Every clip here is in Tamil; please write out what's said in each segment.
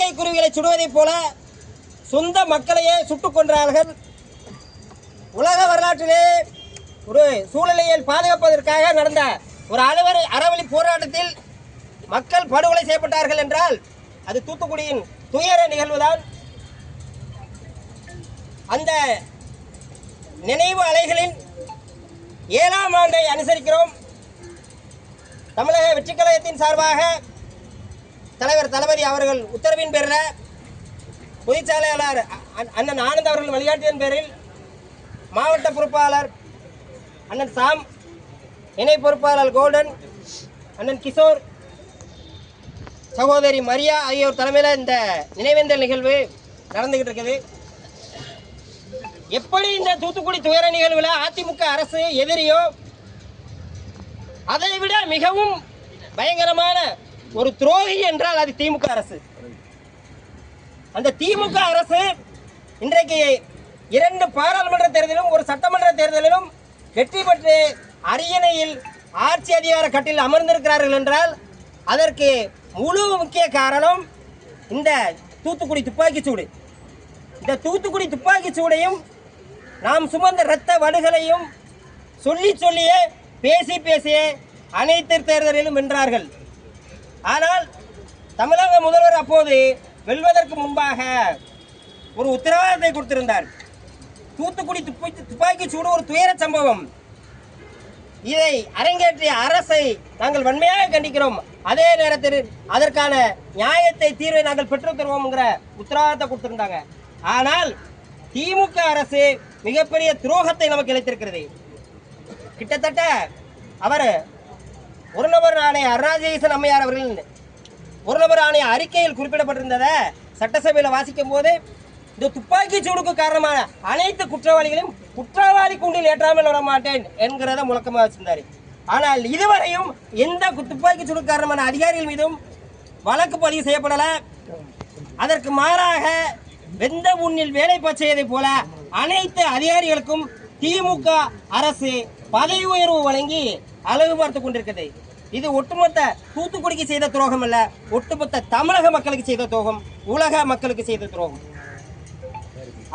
காக்கை குருவிகளை சுடுவதைப் போல சொந்த மக்களையே சுட்டுக் கொன்றார்கள். உலக வரலாற்றிலே ஒரு சூழ்நிலையை பாதுகாப்பதற்காக நடந்த ஒரு அலுவலி அறவழி போராட்டத்தில் மக்கள் படுகொலை செய்யப்பட்டார்கள் என்றால் அது தூத்துக்குடியின் துயர நிகழ்வுதான். அந்த நினைவு அலைகளின் ஏழாம் ஆண்டை அனுசரிக்கிறோம். தமிழக வெற்றிக் கழகத்தின் சார்பாக தலைவர் தளபதி அவர்கள் உத்தரவின் பேரில் பொதுச்சாலையாளர் அண்ணன் ஆனந்த் அவர்கள் வழிகாட்டியின் பேரில் மாவட்ட பொறுப்பாளர் அண்ணன் சாம் இணை பொறுப்பாளர் கோல்டன் அண்ணன் கிஷோர் சகோதரி மரியா ஆகியோர் தலைமையில் இந்த நினைவேந்தல் நிகழ்வு நடந்துகிட்டு இருக்குது. எப்படி இந்த தூத்துக்குடி துயர நிகழ்வுல அதிமுக அரசு எதிரியோ அதை விட மிகவும் பயங்கரமான ஒரு துரோகி என்றால் அது திமுக அரசு. அந்த திமுக அரசு இன்றைக்கு இரண்டு பாராளுமன்ற தேர்தலிலும் ஒரு சட்டமன்ற தேர்தலிலும் வெற்றி பெற்று அரியணையில் ஆட்சி அதிகார கட்டில் அமர்ந்திருக்கிறார்கள் என்றால் அதற்கு முழு முக்கிய காரணம் இந்த தூத்துக்குடி துப்பாக்கிச்சூடு இந்த தூத்துக்குடி துப்பாக்கிச் சூடையும் நாம் சுமந்த இரத்த வடுகளையும் சொல்லி சொல்லியே பேசி பேசியே அனைத்து தேர்தலிலும் வென்றார்கள். ஆனால் தமிழக முதல்வர் அப்போது வெல்வதற்கு முன்பாக ஒரு உத்தரவாதத்தை கொடுத்திருந்தார். தூத்துக்குடி துப்பாக்கி துப்பாக்கி சூடு ஒரு துயர சம்பவம். இதை அரங்கேற்றிய அரசை நாங்கள் வன்மையாக கண்டிக்கிறோம். அதே நேரத்தில் அதற்கான நியாயத்தை தீர்வை நாங்கள் பெற்று தருவோம்ங்கிற உத்தரவாதத்தை கொடுத்திருந்தாங்க. ஆனால் திமுக அரசு மிகப்பெரிய துரோகத்தை நமக்கு இழைத்திருக்கிறது. கிட்டத்தட்ட அவர் ஒரு நபர் ஆணைய அருணாஜேசன் அம்மையார் அவர்கள் ஒரு நபர் ஆணைய அறிக்கையில் குறிப்பிடப்பட்டிருந்ததை சட்டசபையில் வாசிக்கும் போது இந்த துப்பாக்கி சூடுக்கு காரணமான அனைத்து குற்றவாளிகளையும் குற்றவாளி கூண்டில் ஏற்றாமல் விட மாட்டேன் என்கிறத முழக்கமாக வச்சிருந்தார். ஆனால் இதுவரையும் எந்த துப்பாக்கி சூடு காரணமான அதிகாரிகள் மீதும் வழக்கு பதிவு செய்யப்படலை. அதற்கு மாறாக வெந்த முன்னில் வேலை செய்வதைப் போல அனைத்து அதிகாரிகளுக்கும் திமுக அரசு பதவி உயர்வு வழங்கி அழகு பார்த்து கொண்டிருக்கிறது. இது ஒட்டுமொத்த தூத்துக்குடிக்கு செய்த துரோகம் அல்ல ஒட்டுமொத்த தமிழக மக்களுக்கு செய்த துரோகம் உலக மக்களுக்கு செய்த துரோகம்.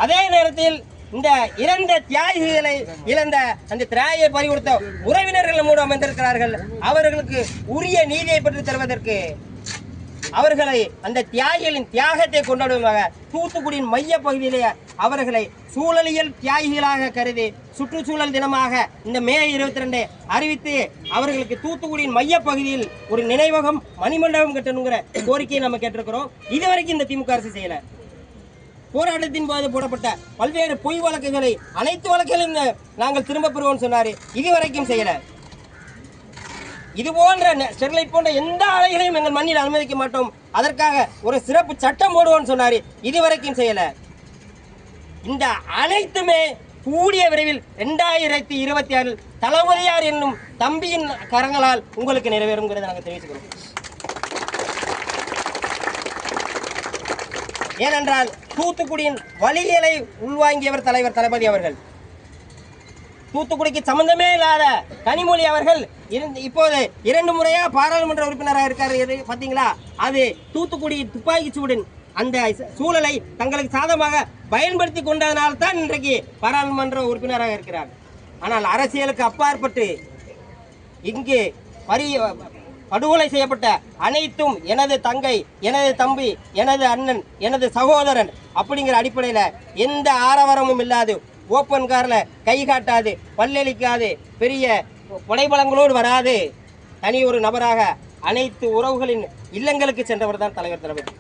அதே நேரத்தில் இந்த இறந்த தியாகிகளை இழந்த அந்த திராயை பறிகொடுத்த உறவினர்கள் மூலம் வந்திருக்கிறார்கள். அவர்களுக்கு உரிய நீதியை பெற்று தருவதற்கு அவர்களை அந்த தியாகிகளின் தியாகத்தை கொண்டாடுவதாக தூத்துக்குடியின் மைய பகுதியிலே அவர்களை சூழலியல் தியாகிகளாக கருதி சுற்றுச்சூழல் தினமாக இந்த மே இருபத்தி ரெண்டை அறிவித்து அவர்களுக்கு தூத்துக்குடியின் மைய பகுதியில் ஒரு நினைவகம் மணிமண்டபம் கட்டணுங்கிற கோரிக்கையை நம்ம கேட்டிருக்கிறோம். இதுவரைக்கும் இந்த திமுக அரசு செய்யலை. போராட்டத்தின் போது போடப்பட்ட பல்வேறு பொய் வழக்குகளை அனைத்து வழக்குகளையும் நாங்கள் திரும்ப பெறுவோம் சொன்னார். இதுவரைக்கும் செய்யலை. இது போன்ற ஸ்டெர்லைட் போன்ற எந்த ஆலைகளையும் எங்கள் மண்ணில் அனுமதிக்க மாட்டோம். அதற்காக ஒரு சிறப்பு சட்டம் போடுவோம்னு சொன்னாரு. இதுவரைக்கும் செய்யல. இந்த அனைத்துமே கூடிய விரைவில் ரெண்டாயிரத்தி இருபத்தி ஆறில் தளபதியார் என்னும் தம்பியின் கரங்களால் உங்களுக்கு நிறைவேறுங்கிறத நாங்கள் தெரிவிச்சுக்கிறோம். ஏனென்றால் தூத்துக்குடியின் வழிகளை உள்வாங்கியவர் தலைவர் தளபதி அவர்கள். தூத்துக்குடிக்கு சம்பந்தமே இல்லாத கனிமொழி அவர்கள் இருந்து இப்போது இரண்டு முறையா பாராளுமன்ற உறுப்பினராக இருக்காரு எது பாத்தீங்களா? அது தூத்துக்குடி துப்பாக்கி சூடின் அந்த சூழலை தங்களுக்கு சாதமாக பயன்படுத்தி கொண்டதனால் தான் இன்றைக்கு பாராளுமன்ற உறுப்பினராக இருக்கிறார். ஆனால் அரசியலுக்கு அப்பாற்பட்டு இங்கு பரி படுகொலை செய்யப்பட்ட அனைத்தும் எனது தங்கை எனது தம்பி எனது அண்ணன் எனது சகோதரன் அப்படிங்கிற அடிப்படையில் எந்த ஆரவாரமும் இல்லாது ஓப்பன் காரில் கை காட்டாது பல்லளிக்காது பெரிய கொடைபலங்களோடு வராது. தனி ஒரு நபராக அனைத்து உறவுகளின் இல்லங்களுக்கு சென்றவர் தான் தலைவர் தளபதி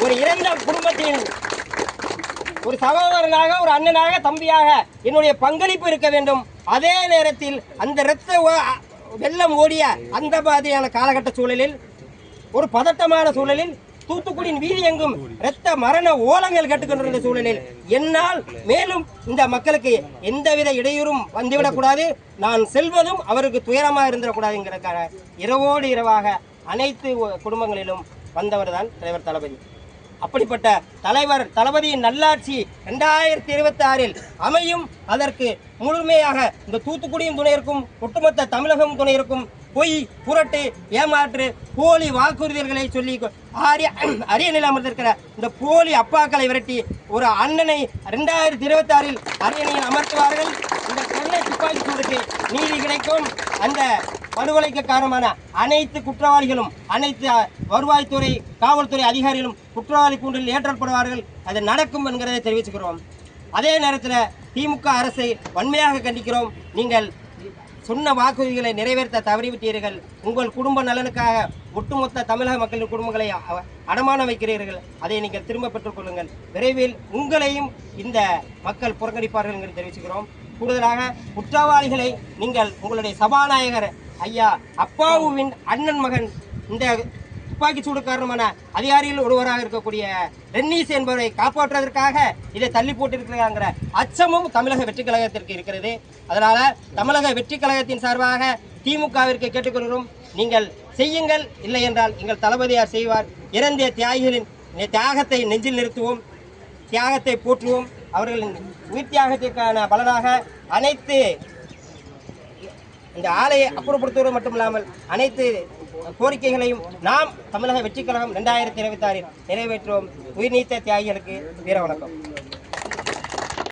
ஒரு இறந்த குடும்பத்தின் ஒரு சகோதரனாக ஒரு அண்ணனாக தம்பியாக என்னுடைய பங்களிப்பு இருக்க வேண்டும். அதே நேரத்தில் அந்த இரத்த ஓ- வெள்ளம் ஓடிய அந்த மாதிரியான காலகட்ட சூழலில் ஒரு பதட்டமான சூழலில் தூத்துக்குடியின் வீதி எங்கும் இரத்த மரண ஓலங்கள் கேட்டுக்கொண்டிருந்த சூழலில் என்னால் மேலும் இந்த மக்களுக்கு எந்தவித இடையூறும் வந்துவிடக்கூடாது. நான் செல்வதும் அவருக்கு துயரமாக இருந்துடக்கூடாதுங்கிறதுக்காக இரவோடு இரவாக அனைத்து குடும்பங்களிலும் வந்தவர் தான் தலைவர் தளபதி. அப்படிப்பட்ட தலைவர் தளபதியின் நல்லாட்சி ரெண்டாயிரத்தி இருபத்தி ஆறில் அமையும். அதற்கு முழுமையாக இந்த தூத்துக்குடியும் துணை இருக்கும் ஒட்டுமொத்த தமிழகம் துணை இருக்கும். பொய் புரட்டு ஏமாற்று போலி வாக்குறுதிகளை சொல்லி ஆரிய அரியணையில் அமர்ந்திருக்கிற இந்த போலி அப்பாக்களை விரட்டி ஒரு அண்ணனை ரெண்டாயிரத்தி இருபத்தி ஆறில் அரியணையில் அமர்த்துவார்கள். இந்த சென்னை துப்பாக்கி சூடுக்கு நீதி கிடைக்கும். அந்த படுகொலைக்கு காரணமான அனைத்து குற்றவாளிகளும் அனைத்து வருவாய்த்துறை காவல்துறை அதிகாரிகளும் குற்றவாளி கூண்டில் ஏற்றப்படுவார்கள் அது நடக்கும் என்கிறதை தெரிவிச்சுக்கிறோம். அதே நேரத்தில் திமுக அரசை வன்மையாக கண்டிக்கிறோம். நீங்கள் சொன்ன வாக்குறுதிகளை நிறைவேற்ற தவறிவிட்டீர்கள். உங்கள் குடும்ப நலனுக்காக ஒட்டுமொத்த தமிழக மக்களின் குடும்பங்களை அடமானம் வைக்கிறீர்கள். அதை நீங்கள் திரும்ப பெற்றுக்கொள்ளுங்கள் விரைவில் உங்களையும் இந்த மக்கள் புறக்கணிப்பார்கள் என்று தெரிவிச்சுக்கிறோம். கூடுதலாக குற்றவாளிகளை நீங்கள் உங்களுடைய சபாநாயகர் ஐயா அப்பாவுவின் அண்ணன் மகன் இந்த துப்பாக்கி சூடு காரணமான அதிகாரிகள் ஒருவராக இருக்கக்கூடிய ரென்னீஸ் என்பவரை காப்பாற்றுவதற்காக இதை தள்ளி போட்டிருக்கிறாங்கிற அச்சமும் தமிழக வெற்றி கழகத்திற்கு இருக்கிறது. அதனால தமிழக வெற்றி கழகத்தின் சார்பாக திமுகவிற்கு கேட்டுக்கொள்கிறோம். நீங்கள் செய்யுங்கள். இல்லை என்றால் எங்கள் தளபதியார் செய்வார். இறந்த தியாகிகளின் தியாகத்தை நெஞ்சில் நிறுத்துவோம். தியாகத்தை போற்றுவோம். அவர்களின் உயிர் தியாகத்திற்கான பலனாக அனைத்து இந்த ஆலையை அப்புறப்படுத்துவது மட்டும் இல்லாமல் அனைத்து கோரிக்கைகளையும் நாம் தமிழக வெற்றிக் கழகம் ரெண்டாயிரத்தி இருபத்தி ஆறில் நிறைவேற்றுவோம். உயிர் நீத்த தியாகிகளுக்கு வீர வணக்கம்.